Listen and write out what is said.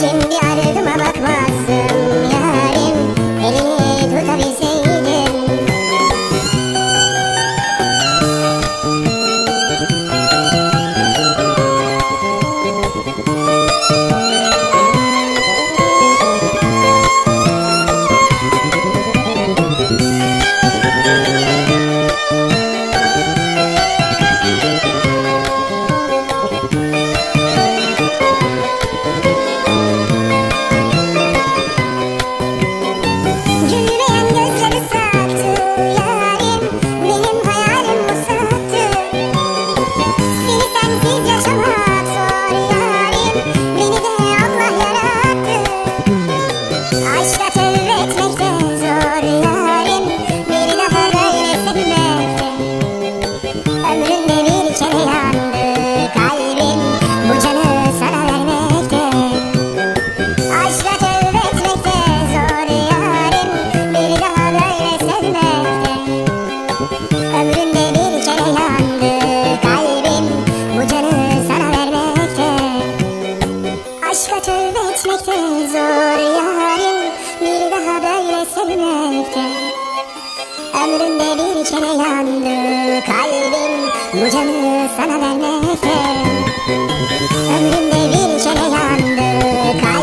Şimdi ardıma bakmazsın yarim. Elini tutabilsem Aşka tövbe etmekte zor yarim. Bir daha böyle sevmekte. Ömrümde bir kere yandı kalbim. Bu canı sana vermekte. Ömrümde bir kere yandı kalbim.